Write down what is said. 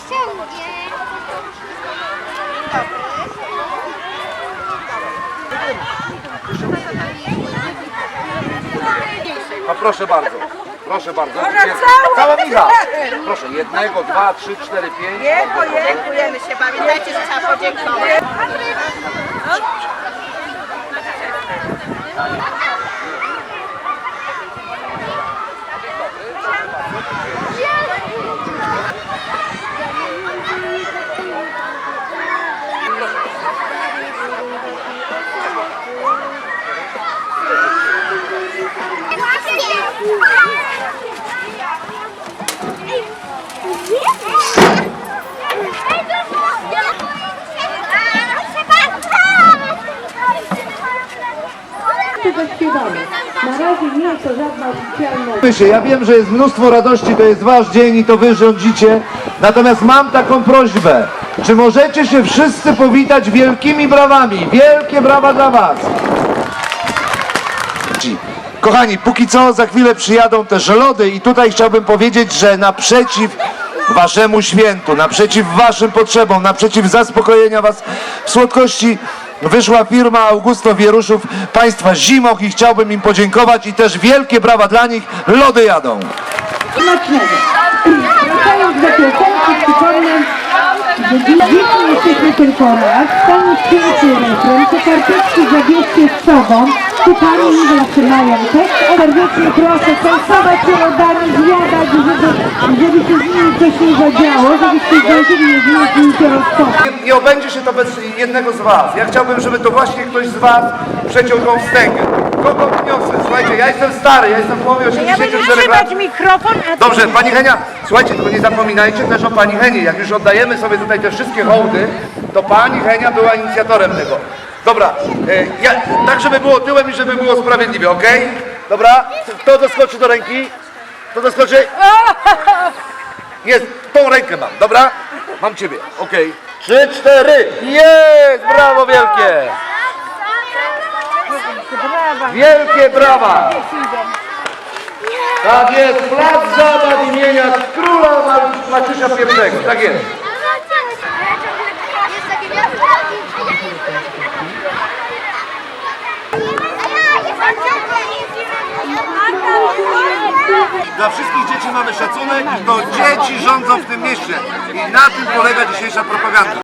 wszędzie. A proszę bardzo, proszę bardzo. Cała micha. Proszę, jednego, dwa, trzy, cztery, pięć. Dziękujemy się, pamiętajcie, że trzeba podziękować. Dzień dobry. Zaśpiewamy. Na razie nie jest to żadna oficjalna Myślę, ja wiem, że jest mnóstwo radości, to jest wasz dzień i to wy rządzicie. Natomiast mam taką prośbę. Czy możecie się wszyscy powitać wielkimi brawami? Wielkie brawa dla was! Kochani, póki co za chwilę przyjadą też lody i tutaj chciałbym powiedzieć, że naprzeciw waszemu świętu, naprzeciw waszym potrzebom, naprzeciw zaspokojenia was w słodkości wyszła firma Augusto Wieruszów, państwa Zimoch i chciałbym im podziękować i też wielkie brawa dla nich, lody jadą. nie tekst. Serdecznie proszę zjadać, żeby, żeby się z nimi coś nie zadziało, żebyście zdążyli z nimi rozpocząć. Nie obędzie się to bez jednego z was. Ja chciałbym, żeby to właśnie ktoś z was przeciął tą wstęgę. Kogo wniosę? Słuchajcie, ja jestem stary, ja jestem w połowie Ja będę 84 lat. mikrofon, a ty... Dobrze, pani Henia, słuchajcie, tylko nie zapominajcie też o pani Henie. Jak już oddajemy sobie tutaj te wszystkie hołdy, to pani Henia była inicjatorem tego. Dobra, e, ja, tak żeby było tyłem i żeby było sprawiedliwie, ok? Dobra, kto doskoczy do ręki? Kto doskoczy? Jest, tą rękę mam, dobra? Mam ciebie, okej. Trzy, cztery, jest, brawo wielkie! Brawa. Wielkie brawa! Tak jest, plac zabaw imienia króla Ma- Maciusia I. Tak jest. Dla wszystkich dzieci mamy szacunek to dzieci rządzą w tym mieście. I na tym polega dzisiejsza propaganda.